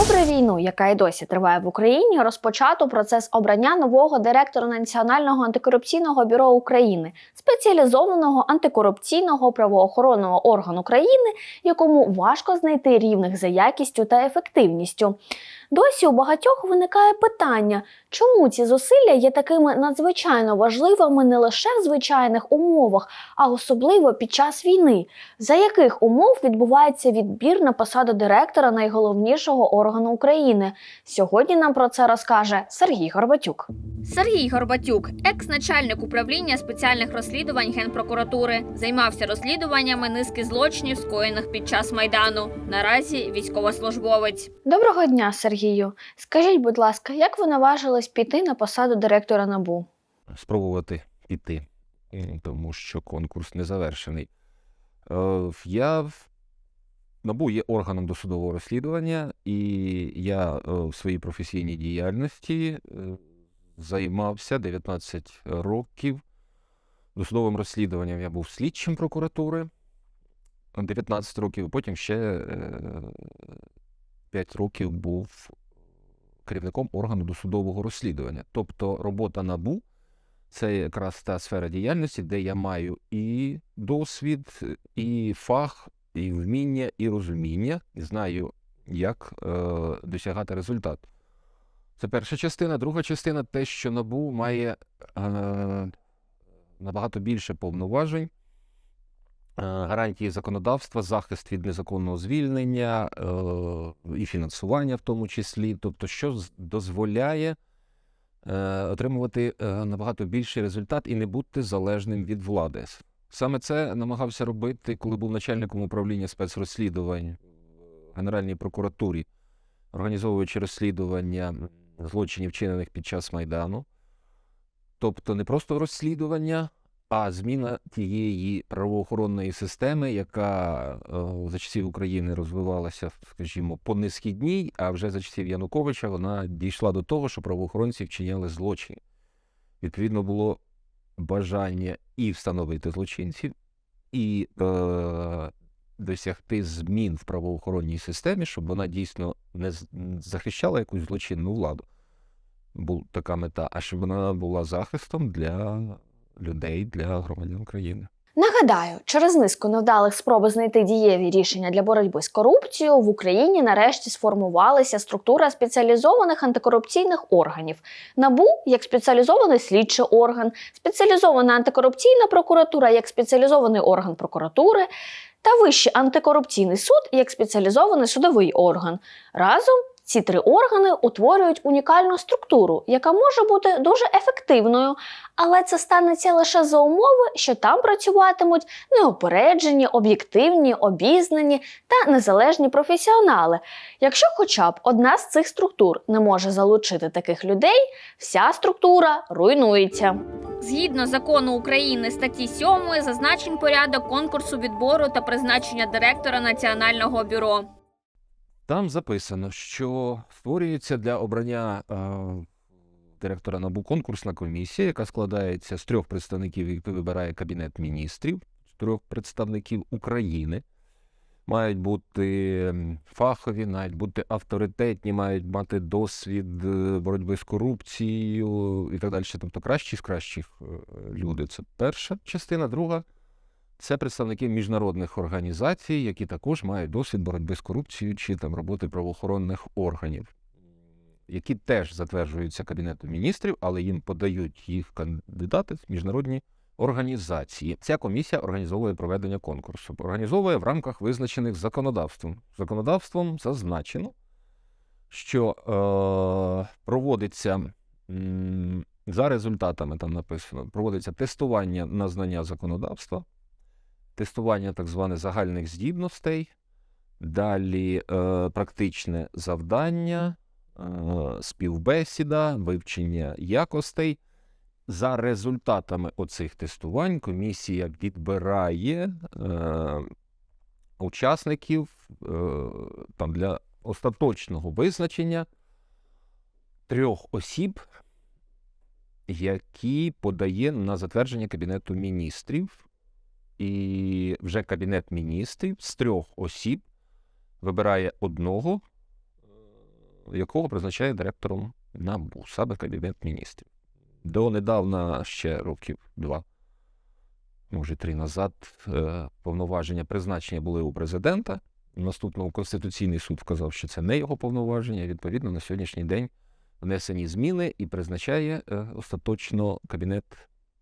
Попри війну, яка й досі триває в Україні, розпочато процес обрання нового директора Національного антикорупційного бюро України, спеціалізованого антикорупційного правоохоронного органу країни, якому важко знайти рівних за якістю та ефективністю. Досі у багатьох виникає питання, чому ці зусилля є такими надзвичайно важливими не лише в звичайних умовах, а особливо під час війни. За яких умов відбувається відбір на посаду директора найголовнішого органу України? Сьогодні нам про це розкаже Сергій Горбатюк. Сергій Горбатюк, екс-начальник управління спеціальних розслідувань Генпрокуратури, займався розслідуваннями низки злочинів, скоєних під час майдану. Наразі військовослужбовець. Доброго дня, Сергію. Скажіть, будь ласка, як ви наважились піти на посаду директора НАБУ? спробувати піти, тому що конкурс не завершений. Е, Я НАБУ є органом досудового розслідування, і я е, в своїй професійній діяльності е, займався 19 років досудовим розслідуванням. Я був слідчим прокуратури 19 років, потім ще 5 років був керівником органу досудового розслідування. Тобто робота НАБУ це якраз та сфера діяльності, де я маю і досвід, і фах, і вміння, і розуміння, і знаю, як е, досягати результат. Це перша частина. Друга частина те, що НАБУ має е, набагато більше повноважень, гарантії законодавства, захист від незаконного звільнення е, і фінансування, в тому числі, тобто, що дозволяє е, отримувати е, набагато більший результат і не бути залежним від влади. Саме це намагався робити, коли був начальником управління спецрозслідувань в Генеральній прокуратурі, організовуючи розслідування злочинів, вчинених під час Майдану. Тобто не просто розслідування, а зміна тієї правоохоронної системи, яка е, за часів України розвивалася, скажімо, по несхідній, а вже за часів Януковича вона дійшла до того, що правоохоронці вчиняли злочин. Відповідно, було бажання і встановити злочинців, і е, досягти змін в правоохоронній системі, щоб вона дійсно не захищала якусь злочинну владу. Була така мета, а щоб вона була захистом для людей, для громадян країни. Нагадаю, через низку невдалих спроб знайти дієві рішення для боротьби з корупцією в Україні нарешті сформувалася структура спеціалізованих антикорупційних органів. НАБУ як спеціалізований слідчий орган, спеціалізована антикорупційна прокуратура як спеціалізований орган прокуратури та Вищий антикорупційний суд як спеціалізований судовий орган. Разом ці три органи утворюють унікальну структуру, яка може бути дуже ефективною, але це станеться лише за умови, що там працюватимуть неупереджені, об'єктивні, обізнані та незалежні професіонали. Якщо хоча б одна з цих структур не може залучити таких людей, вся структура руйнується. Згідно закону України статті 7 зазначень порядок конкурсу відбору та призначення директора Національного бюро. Там записано, що створюється для обрання е, директора НАБУ конкурсна комісія, яка складається з трьох представників, які вибирає Кабінет міністрів, з трьох представників України. Мають бути фахові, мають бути авторитетні, мають мати досвід е, боротьби з корупцією і так далі. Тобто кращі з кращих е, люди. Це перша частина. Друга це представники міжнародних організацій, які також мають досвід боротьби з корупцією чи там роботи правоохоронних органів, які теж затверджуються Кабінетом міністрів, але їм подають їх кандидати в міжнародні організації. Ця комісія організовує проведення конкурсу, організовує в рамках визначених законодавством. Законодавством зазначено, що е, проводиться за результатами, там написано, проводиться тестування на знання законодавства тестування так званих загальних здібностей, далі е, практичне завдання, е, співбесіда, вивчення якостей. За результатами оцих тестувань комісія відбирає е, учасників е, там, для остаточного визначення трьох осіб, які подає на затвердження Кабінету міністрів і вже Кабінет міністрів з трьох осіб вибирає одного якого призначає директором НАБУ, саме Кабінет міністрів. Донедавна ще років два, може три назад, е, повноваження призначення були у президента. Наступного Конституційний суд вказав, що це не його повноваження. Відповідно, на сьогоднішній день внесені зміни і призначає е, остаточно Кабінет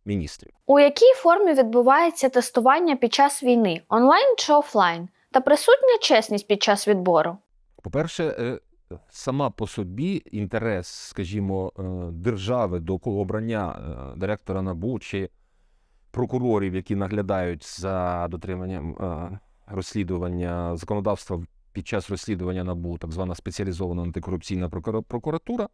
міністрів. У якій формі відбувається тестування під час війни онлайн чи офлайн? Та присутня чесність під час відбору? По-перше, е, сама по собі інтерес, скажімо, е, держави до обрання е, директора НАБУ чи прокурорів, які наглядають за дотриманням розслідування законодавства під час розслідування НАБУ, так звана спеціалізована антикорупційна прокура- прокуратура,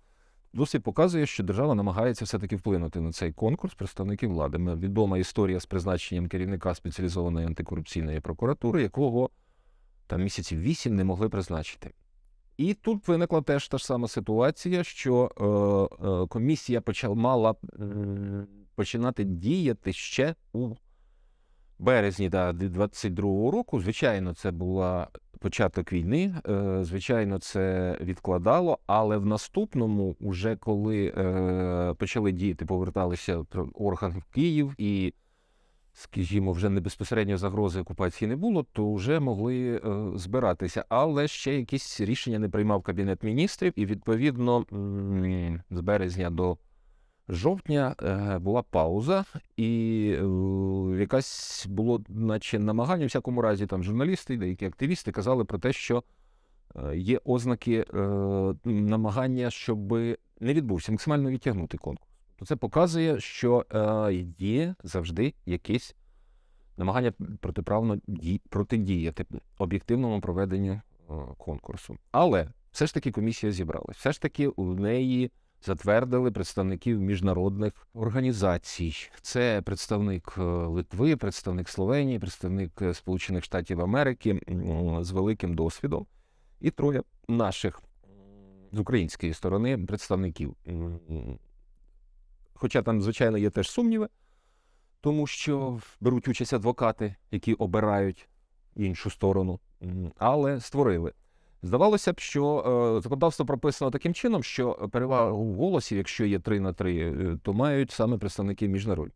досить показує, що держава намагається все-таки вплинути на цей конкурс представників влади. Відома історія з призначенням керівника спеціалізованої антикорупційної прокуратури, якого там місяців вісім не могли призначити. І тут виникла теж та ж сама ситуація, що е, е, комісія почала мала починати діяти ще у березні да, 22-го року. Звичайно, це була початок війни. Е, звичайно, це відкладало, але в наступному, уже коли е, почали діяти, поверталися органи в Київ і скажімо, вже не безпосередньо загрози окупації не було, то вже могли е, збиратися. Але ще якісь рішення не приймав Кабінет міністрів, і відповідно з березня до жовтня е, була пауза, і е, якась було, наче намагання, в всякому разі, там журналісти, деякі активісти казали про те, що е, є ознаки намагання, щоб не відбувся максимально відтягнути конкурс. То це показує, що є завжди якесь намагання протиправно ді... протидіяти об'єктивному проведенню конкурсу. Але все ж таки комісія зібралась. Все ж таки у неї затвердили представників міжнародних організацій. Це представник е, Литви, представник Словенії, представник е, Сполучених Штатів Америки з великим досвідом, і троє наших з української сторони представників. Хоча там, звичайно, є теж сумніви, тому що беруть участь адвокати, які обирають іншу сторону, але створили. Здавалося б, що е, законодавство прописано таким чином, що перевагу голосів, якщо є 3 на 3, то мають саме представники міжнародні.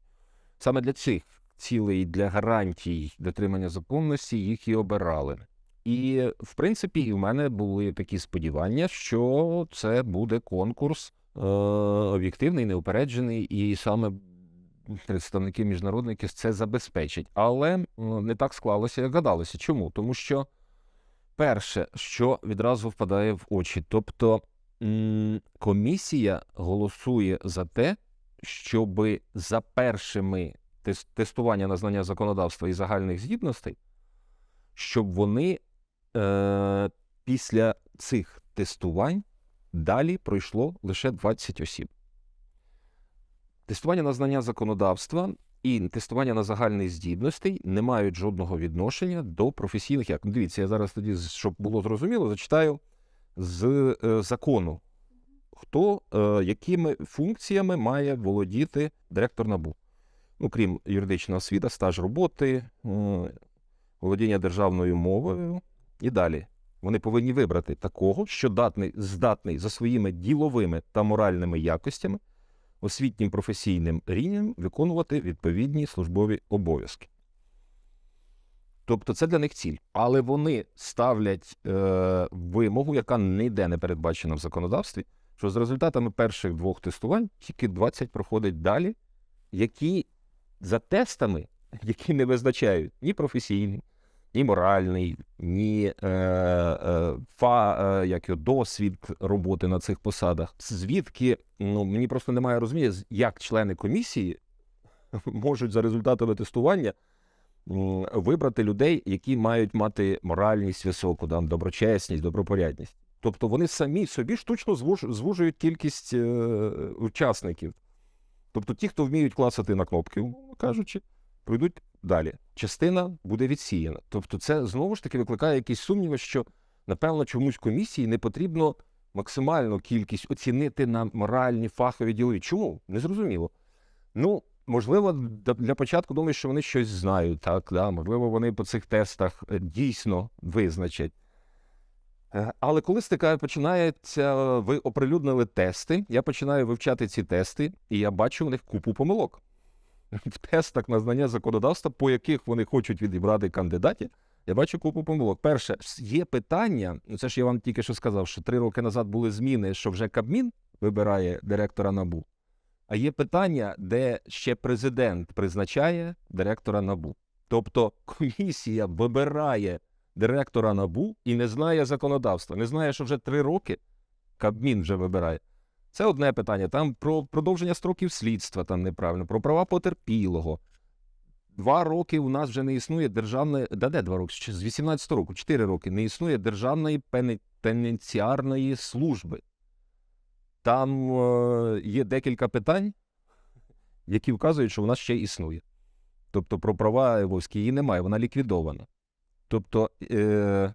Саме для цих цілей, для гарантій дотримання законності їх і обирали. І, в принципі, і в мене були такі сподівання, що це буде конкурс е, об'єктивний, неупереджений, і саме представники міжнародники це забезпечать. Але не так склалося, як гадалося. Чому? Тому що перше, що відразу впадає в очі, тобто комісія голосує за те, щоб за першими тестування на знання законодавства і загальних здібностей, щоб вони е, після цих тестувань далі пройшло лише 20 осіб. Тестування на знання законодавства і тестування на загальних здібностей не мають жодного відношення до професійних як. Ну, Дивіться, я зараз тоді, щоб було зрозуміло, зачитаю з е, закону, хто е, якими функціями має володіти директор НАБУ. Ну, крім юридичного освіта, стаж роботи, е, володіння державною мовою і далі. Вони повинні вибрати такого, що датний, здатний за своїми діловими та моральними якостями освітнім професійним рівнем виконувати відповідні службові обов'язки. Тобто це для них ціль. Але вони ставлять е, вимогу, яка ніде не передбачена в законодавстві, що з результатами перших двох тестувань тільки 20 проходить далі, які за тестами, які не визначають ні професійний, ні моральний, ні е, е, фа, е, як його, досвід роботи на цих посадах. Звідки ну мені просто немає розуміння, як члени комісії можуть за результатами тестування вибрати людей, які мають мати моральність високу, там, доброчесність, добропорядність. Тобто вони самі собі штучно звужують кількість е, учасників. Тобто ті, хто вміють клацати на кнопки, кажучи, пройдуть далі. Частина буде відсіяна. Тобто, це знову ж таки викликає якісь сумніви, що напевно чомусь комісії не потрібно максимальну кількість оцінити на моральні, фахові ділові. Чому? Незрозуміло. Ну, можливо, для початку думаю, що вони щось знають, так, да? можливо, вони по цих тестах е, дійсно визначать. Е, Але коли стикає, починається, ви оприлюднили тести, я починаю вивчати ці тести, і я бачу у них купу помилок. В тестах на знання законодавства, по яких вони хочуть відібрати кандидатів, я бачу купу помилок. Перше, є питання, ну це ж я вам тільки що сказав, що три роки назад були зміни, що вже Кабмін вибирає директора НАБУ. А є питання, де ще президент призначає директора НАБУ. Тобто комісія вибирає директора НАБУ і не знає законодавства, не знає, що вже три роки Кабмін вже вибирає. Це одне питання. Там про продовження строків слідства там неправильно, про права потерпілого. Два роки у нас вже не існує державної, да де два роки? З 18 року, чотири роки, не існує державної пенітенціарної служби. Там е, є декілька питань, які вказують, що вона ще існує. Тобто про права військові її немає, вона ліквідована. Тобто е,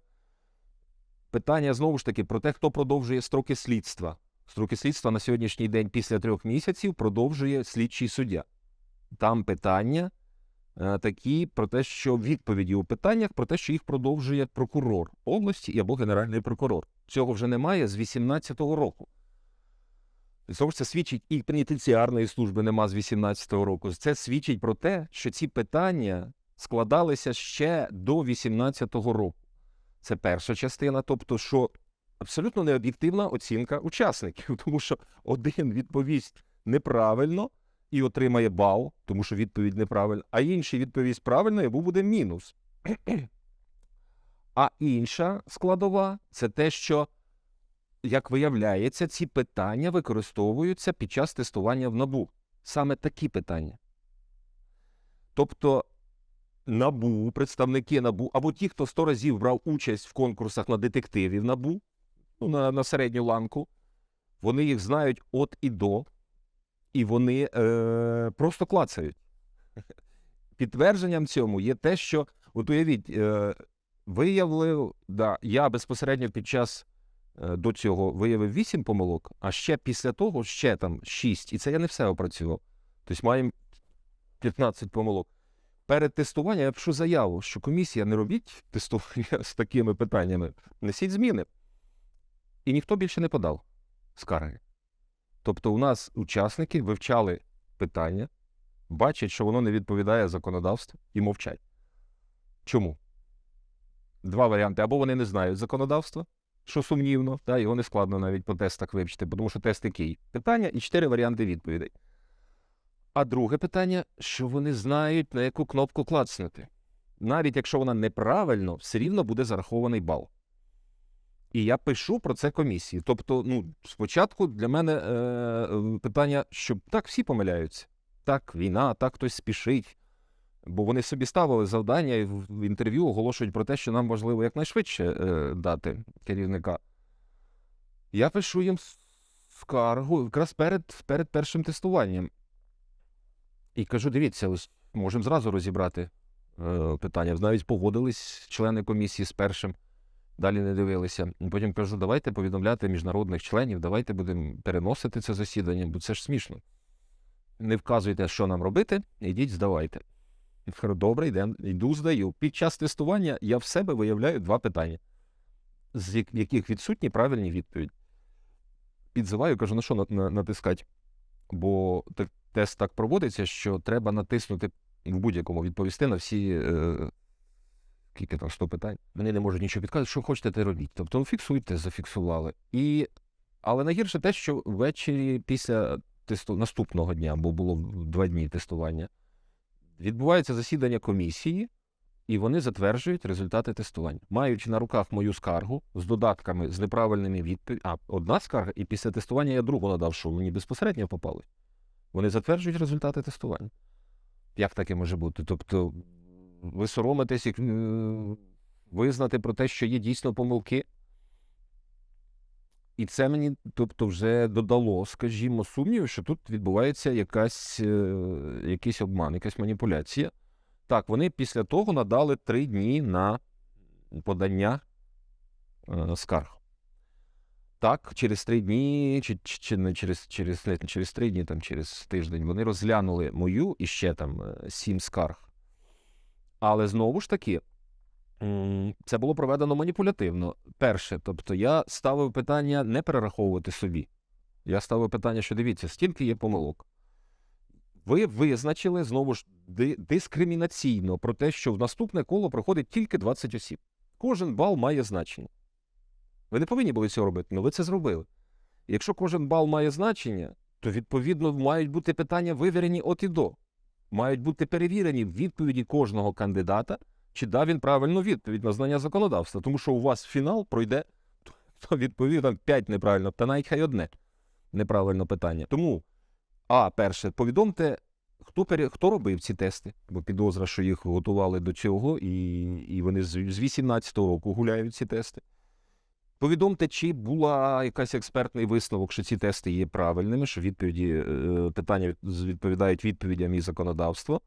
питання знову ж таки про те, хто продовжує строки слідства. Строки слідства на сьогоднішній день після трьох місяців продовжує слідчий суддя. Там питання е, такі про те, що відповіді у питаннях про те, що їх продовжує прокурор області або генеральний прокурор. Цього вже немає з 18-го року. І Знову ж це свідчить і пенітенціарної служби нема з 18-го року. Це свідчить про те, що ці питання складалися ще до 18-го року. Це перша частина, тобто, що абсолютно необ'єктивна оцінка учасників, тому що один відповість неправильно і отримає бал, тому що відповідь неправильна, а інший відповість правильно, йому буде мінус. А інша складова це те, що, як виявляється, ці питання використовуються під час тестування в НАБУ. Саме такі питання. Тобто НАБУ, представники НАБУ, або ті, хто сто разів брав участь в конкурсах на детективів НАБУ, ну, на, на середню ланку, вони їх знають от і до, і вони е, просто клацають. Підтвердженням цьому є те, що, от уявіть, е, виявив, да, я безпосередньо під час е, до цього виявив 8 помилок, а ще після того ще там 6. І це я не все опрацював. Тобто маємо 15 помилок. Перед тестуванням я пишу заяву, що комісія не робіть тестування з такими питаннями, несіть зміни. І ніхто більше не подав скарги. Тобто, у нас учасники вивчали питання, бачать, що воно не відповідає законодавству і мовчать. Чому? Два варіанти. Або вони не знають законодавства, що сумнівно, та, його не складно навіть по тестах вивчити, тому що тест який? Питання і чотири варіанти відповідей. А друге питання, що вони знають, на яку кнопку клацнути. Навіть якщо вона неправильно, все рівно буде зарахований бал. І я пишу про це комісії. Тобто, ну, спочатку для мене е, питання, що так всі помиляються. Так, війна, так хтось спішить. Бо вони собі ставили завдання і в інтерв'ю оголошують про те, що нам важливо якнайшвидше е, дати керівника. Я пишу їм скаргу якраз перед, перед першим тестуванням. І кажу: дивіться, ось можемо зразу розібрати е, питання. Навіть погодились члени комісії з першим, далі не дивилися. Потім кажу, давайте повідомляти міжнародних членів, давайте будемо переносити це засідання, бо це ж смішно. Не вказуйте, що нам робити, ідіть, здавайте. Я кажу, добре, йдем, йду, здаю. Під час тестування я в себе виявляю два питання, з яких відсутні правильні відповіді. Підзиваю, кажу, на що на- на- натискати? Бо тест так проводиться, що треба натиснути в будь-якому відповісти на всі. Е, Скільки там 100 питань. Вони не можуть нічого підказати, що хочете, те робіть. Тобто фіксуйте, зафіксували. І... Але найгірше те, що ввечері після тесту... наступного дня, бо було два дні тестування, відбувається засідання комісії, і вони затверджують результати тестування. Маючи на руках мою скаргу з додатками, з неправильними відповідями. А, одна скарга, і після тестування я другу надав, що мені безпосередньо попали. Вони затверджують результати тестування. Як таке може бути? Тобто, ви соромитесь як, е, визнати про те, що є дійсно помилки. І це мені тобто, вже додало, скажімо, сумнівів, що тут відбувається якась, е, якийсь обман, якась маніпуляція. Так, вони після того надали три дні на подання е, скарг. Так, через три дні, чи, чи, не через, через, через три дні, там через тиждень, вони розглянули мою і ще там сім скарг. Але знову ж таки, Це було проведено маніпулятивно. Перше, тобто я ставив питання не перераховувати собі. Я ставив питання, що дивіться, стільки є помилок. Ви визначили знову ж дискримінаційно про те, що в наступне коло проходить тільки 20 осіб. Кожен бал має значення. Ви не повинні були цього робити, але ви це зробили. Якщо кожен бал має значення, то відповідно мають бути питання вивірені от і до. Мають бути перевірені відповіді кожного кандидата, чи дав він правильну відповідь на знання законодавства. Тому що у вас фінал пройде, хто відповів там 5 неправильно, та навіть хай одне неправильне питання. Тому, а перше, повідомте, хто, пере... хто робив ці тести, бо підозра, що їх готували до цього, і, і вони з 18-го року гуляють ці тести. Повідомте, чи була якась експертний висновок, що ці тести є правильними, що відповіді, е, питання відповідають відповідям і законодавства.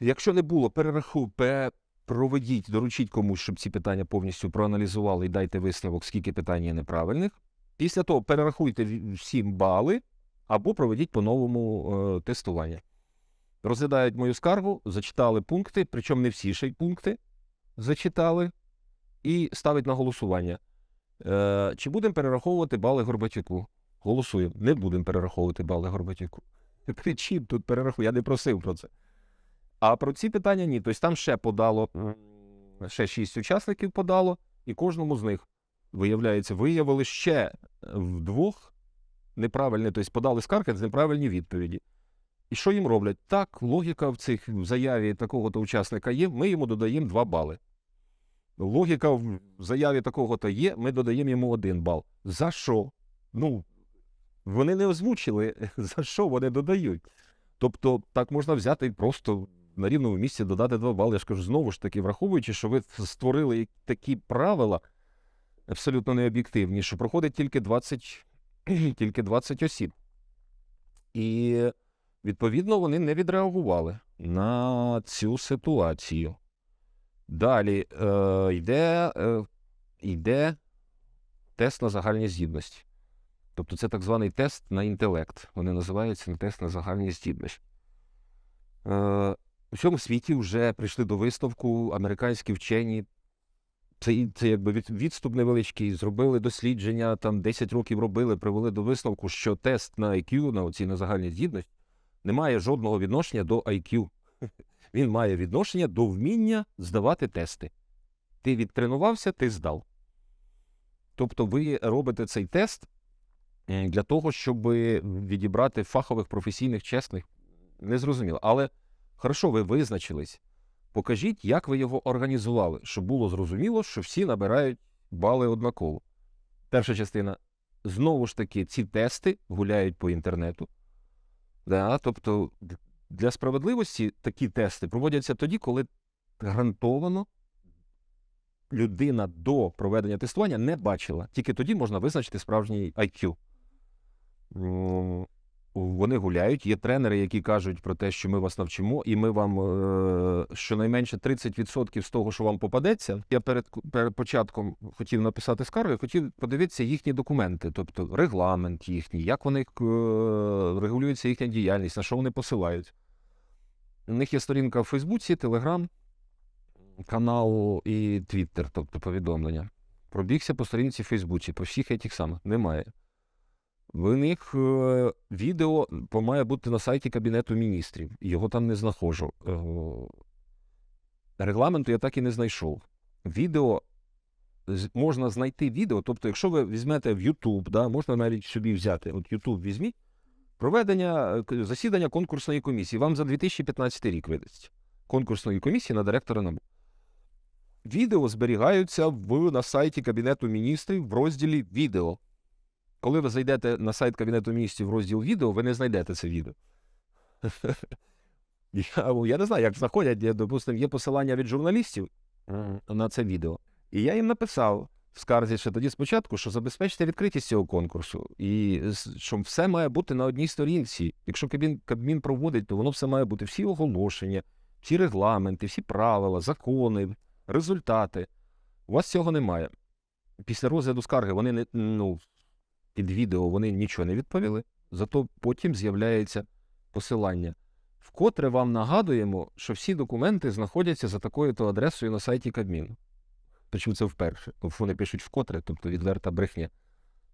Якщо не було, перерахуйте, проведіть, доручіть комусь, щоб ці питання повністю проаналізували і дайте висновок, скільки питань є неправильних. Після того перерахуйте всім бали або проведіть по-новому е, тестування. Розглядають мою скаргу, зачитали пункти, причому не всі ще й пункти зачитали, і ставить на голосування. Е, чи будемо перераховувати бали Горбатюку? Голосуємо. Не будемо перераховувати бали Горбатюку. При чим тут перерахую? Я не просив про це. А про ці питання ні. Тобто там ще подало, ще шість учасників подало, і кожному з них, виявляється, виявили ще вдвох неправильні, тобто подали скарги з неправильні відповіді. І що їм роблять? Так, логіка в цих в заяві такого-то учасника є, ми йому додаємо 2 бали. Логіка в заяві такого-то є, ми додаємо йому один бал. За що? Ну, вони не озвучили, за що вони додають. Тобто, так можна взяти і просто на рівному місці додати 2 бали. Я ж кажу, знову ж таки, враховуючи, що ви створили такі правила абсолютно необ'єктивні, що проходить тільки 20, тільки 20 осіб. І відповідно вони не відреагували на цю ситуацію. Далі е, йде, е, йде тест на загальні здібності. Тобто це так званий тест на інтелект. Вони називаються тест на загальні здібності. Е, у всьому світі вже прийшли до висновку американські вчені. Це, це якби відступ невеличкий, зробили дослідження, там 10 років робили, привели до висновку, що тест на IQ, на оці на загальні здібності, не має жодного відношення до IQ. Він має відношення до вміння здавати тести. Ти відтренувався, ти здав. Тобто ви робите цей тест для того, щоб відібрати фахових, професійних, чесних. Незрозуміло. Але хорошо, ви визначились. Покажіть, як ви його організували, щоб було зрозуміло, що всі набирають бали однаково. Перша частина. Знову ж таки, ці тести гуляють по інтернету. Да, тобто для справедливості такі тести проводяться тоді, коли гарантовано людина до проведення тестування не бачила. Тільки тоді можна визначити справжній IQ. Вони гуляють. Є тренери, які кажуть про те, що ми вас навчимо, і ми вам е, щонайменше 30% з того, що вам попадеться. Я перед, перед початком хотів написати скаргу, хотів подивитися їхні документи, тобто регламент їхній, як вони е, регулюється їхня діяльність, на що вони посилають. У них є сторінка в Фейсбуці, Телеграм, канал і Твіттер, тобто повідомлення. Пробігся по сторінці в Фейсбуці, по всіх этих самих немає. В них е, відео має бути на сайті Кабінету міністрів. Його там не знаходжу. Е, регламенту я так і не знайшов. Відео можна знайти відео. Тобто, якщо ви візьмете в YouTube, да, можна навіть собі взяти. От YouTube візьміть. Проведення е, засідання конкурсної комісії. Вам за 2015 рік видасть. Конкурсної комісії на директора НАБУ. Відео зберігаються в, на сайті Кабінету міністрів в розділі Відео. Коли ви зайдете на сайт Кабінету міністрів в розділ відео, ви не знайдете це відео. Я, я не знаю, як знаходять. Я, допустим, є посилання від журналістів на це відео. І я їм написав в скарзі ще тоді спочатку, що забезпечте відкритість цього конкурсу, і що все має бути на одній сторінці. Якщо Кабмін, Кабмін проводить, то воно все має бути всі оголошення, всі регламенти, всі правила, закони, результати. У вас цього немає. Після розгляду скарги вони не ну, під відео вони нічого не відповіли, зато потім з'являється посилання Вкотре вам нагадуємо, що всі документи знаходяться за такою-то адресою на сайті Кабміну. Причому це вперше. Вони пишуть вкотре, тобто відверта брехня.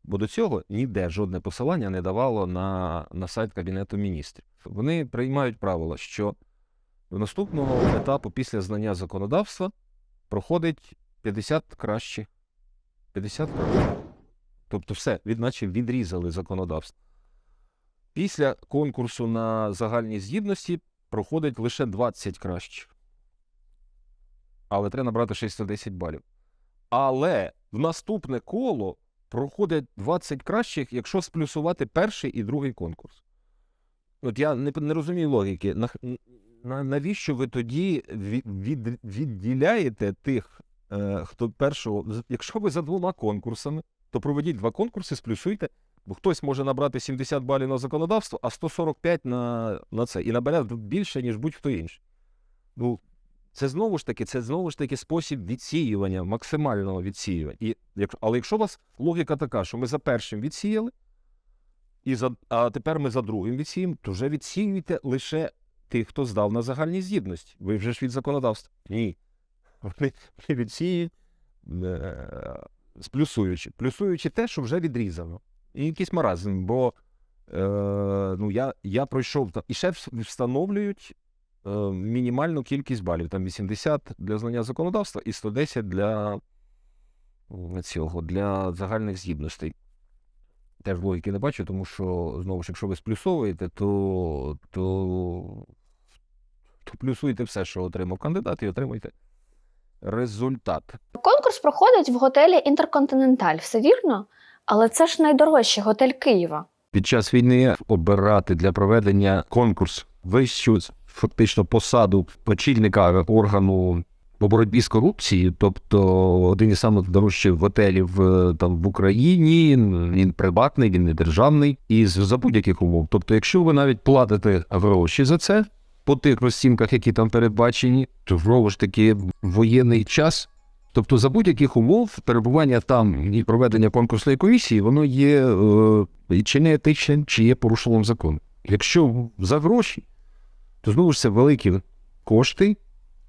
Бо до цього ніде жодне посилання не давало на, на сайт Кабінету міністрів. Вони приймають правило, що до наступного етапу після знання законодавства проходить 50 краще. 50 краще. Тобто все, від, наче відрізали законодавство. Після конкурсу на загальні здібності проходить лише 20 кращих. Але треба набрати 610 балів. Але в наступне коло проходять 20 кращих, якщо сплюсувати перший і другий конкурс. От я не, не розумію логіки. На, на, навіщо ви тоді від, відділяєте тих, е, хто першого. Якщо ви за двома конкурсами, то проведіть два конкурси, сплюсуйте, бо хтось може набрати 70 балів на законодавство, а 145 на, на це. І набере більше, ніж будь-хто інший. Ну, це знову ж таки, це знову ж таки спосіб відсіювання, максимального відсіювання. І, як, але якщо у вас логіка така, що ми за першим відсіяли, і за, а тепер ми за другим відсіємо, то вже відсіюйте лише тих, хто здав на загальні здібності. Ви вже ж від законодавства. Ні. Вони, відсіють, е, сплюсуючи. Плюсуючи те, що вже відрізано. І якийсь маразм, бо е, ну, я, я пройшов там. І ще встановлюють мінімальну кількість балів. Там 80 для знання законодавства і 110 для цього, для загальних здібностей. Теж логіки не бачу, тому що, знову ж, якщо ви сплюсовуєте, то, то, то плюсуйте все, що отримав кандидат, і отримуйте результат. Конкурс проходить в готелі Інтерконтиненталь, все вірно? Але це ж найдорожчий готель Києва. Під час війни обирати для проведення конкурс вищу фактично посаду очільника органу по боротьбі з корупцією, тобто один із самих дорожчих готелів е, там в Україні, він приватний, він не державний, і за будь-яких умов. Тобто, якщо ви навіть платите гроші за це по тих розцінках, які там передбачені, то знову ж таки воєнний час. Тобто, за будь-яких умов перебування там і проведення конкурсної комісії, воно є е, чи не етичним, чи є порушенням закону. Якщо за гроші, то знову ж це великі кошти,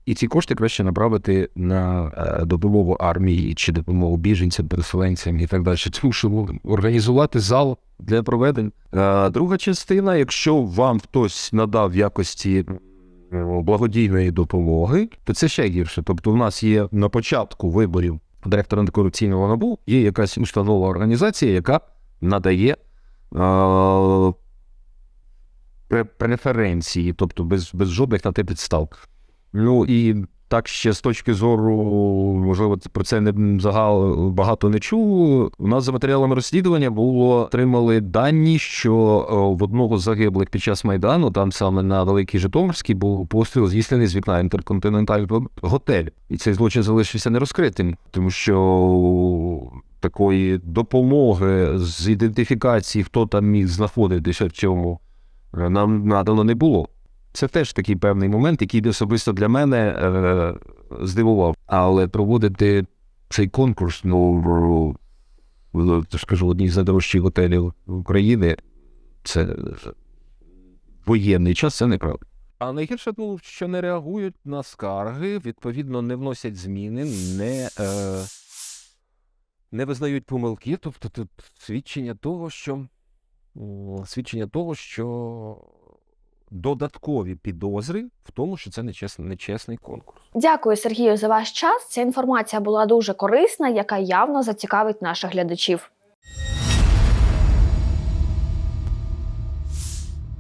і ці кошти краще направити на е, допомогу армії чи допомогу біженцям, переселенцям і так далі. Тому що організувати зал для проведень. Е, друга частина, якщо вам хтось надав якості благодійної допомоги, то це ще гірше. Тобто, в нас є на початку виборів директора антикорупційного набу, є якась установа організація, яка надає е, преференції, тобто без, без жодних на те підстав. Ну і так ще з точки зору, можливо, про це не загал багато не чув. У нас за матеріалами розслідування було отримали дані, що е, в одного з загиблих під час майдану, там саме на Великій Житомирській, був постріл здійснений з вікна інтерконтинентального готелю. І цей злочин залишився нерозкритим, тому що такої допомоги з ідентифікації, хто там міг знаходитися в цьому, нам надано не було. Це теж такий певний момент, який особисто для мене е, здивував. Але проводити цей конкурс, ну скажу, одній з найдорожчих готелів України, це воєнний час, це неправда. А найгірше, ну, що не реагують на скарги, відповідно, не вносять зміни, не, е, не визнають помилки. Тобто тут свідчення того, що свідчення того, що додаткові підозри в тому, що це нечесний, нечесний конкурс. Дякую, Сергію, за ваш час. Ця інформація була дуже корисна, яка явно зацікавить наших глядачів.